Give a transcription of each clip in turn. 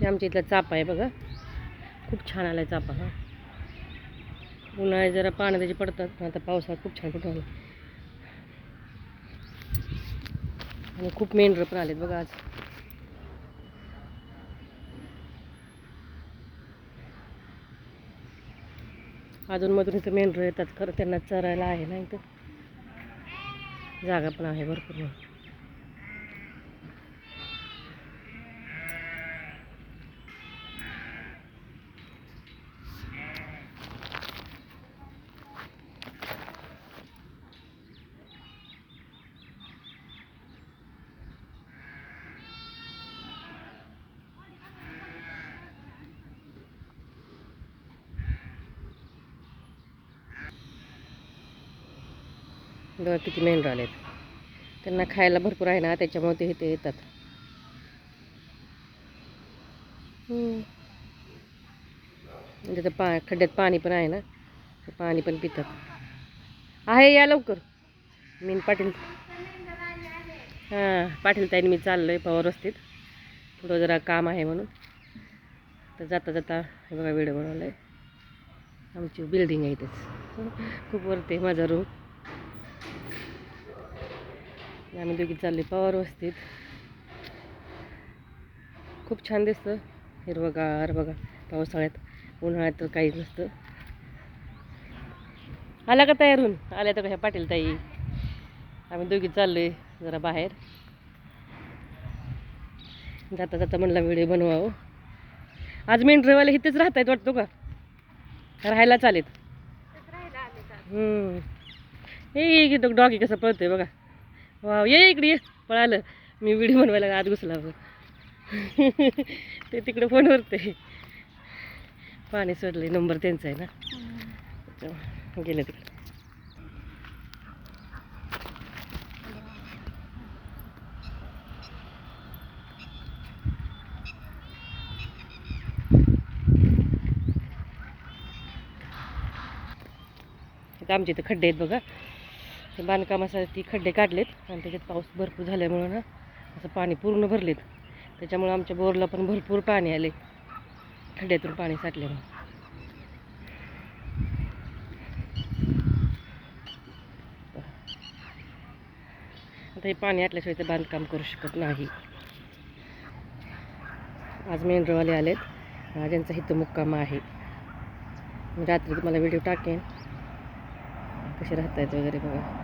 हे आमच्या इथला चापा आहे बघा. खूप छान आला आहे चापा हा. उन्हाळ्यात जरा पानं त्याची पडतात आता पावसाळ्यात खूप छान फुटून आणि खूप मेंढर पण आलेत बघा आज. अधूनमधून इथं मेंढरं येतात खरं त्यांना चरायला आहे ना इथं. जागा पण आहे भरपूर. बघा किती मेंढरं आहेत त्यांना खायला भरपूर आहे ना त्याच्यामुळे ते इथे येतात. म्हणजे तर पा खड्ड्यात पाणी पण आहे ना ते पाणी पण पितात. आहे या लवकर. मीन पाटील हां पाटील ताईने मी चाललो आहे पवार वस्तीत. थोडं जरा काम आहे म्हणून. तर जाता जाता बघा व्हिडिओ बनवला आहे आमची बिल्डिंग आहे इथेच. खूप वरते माझा रूम आम्ही दोघी चालले पवार वस्तीत खूप छान दिसतं हिरवगार बघा पावसाळ्यात उन्हाळ्यात तर काहीच नसतं आला का तयार होऊन आल्या तर ह्या पाटील ताई आम्ही दोघी चाललोय जरा बाहेर जाता जाता म्हणला व्हिडिओ बनवावं आज मेंढरवाले इथेच राहत आहेत वाटतो का राहायला चालेत हम्म. हे डॉगी कसं पळतोय बघा वाव ये इकडे ये. पळालं. मी व्हिडिओ बनवायला आत घुसला बघ. ते तिकडे फोनवरते पाणी सोडले नंबर त्यांचा आहे ना. गेलं गेले तिकडे. आमचे इथं खड्डे आहेत बघा. ते बांधकामासाठी खड्डे काढलेत आणि त्याच्यात पाऊस भरपूर झाल्यामुळं ना असं पाणी पूर्ण भरलेत. त्याच्यामुळं आमच्या बोरला पण भरपूर पाणी आले. खड्ड्यातून पाणी साठल्यामुळं. आता हे पाणी आटल्याशिवाय ते बांधकाम करू शकत नाही. आज मेंढरवाले आलेत. आज यांचा मुक्काम आहे. मी रात्री तुम्हाला व्हिडिओ टाकेन. कसे राहत आहेत वगैरे बघा.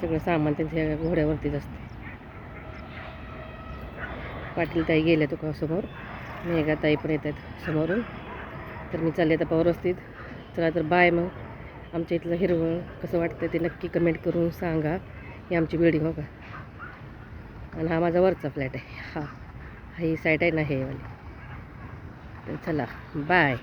सगळं सामान त्यांच्या घोड्यावरतीच असते. पाटील ताई गेल्या तुका समोर? मेघा ताई पण येत आहेत समोरून. तर मी चालले आता पवार वस्तीत चला तर बाय मग. आमच्या इथलं हिरवळ कसं वाटतं ते नक्की कमेंट करून सांगा. ही आमची बिल्डिंग हो का? आणि हा माझा वरचा फ्लॅट आहे. हा. ही साईट आहे ना हे वाली. तर चला बाय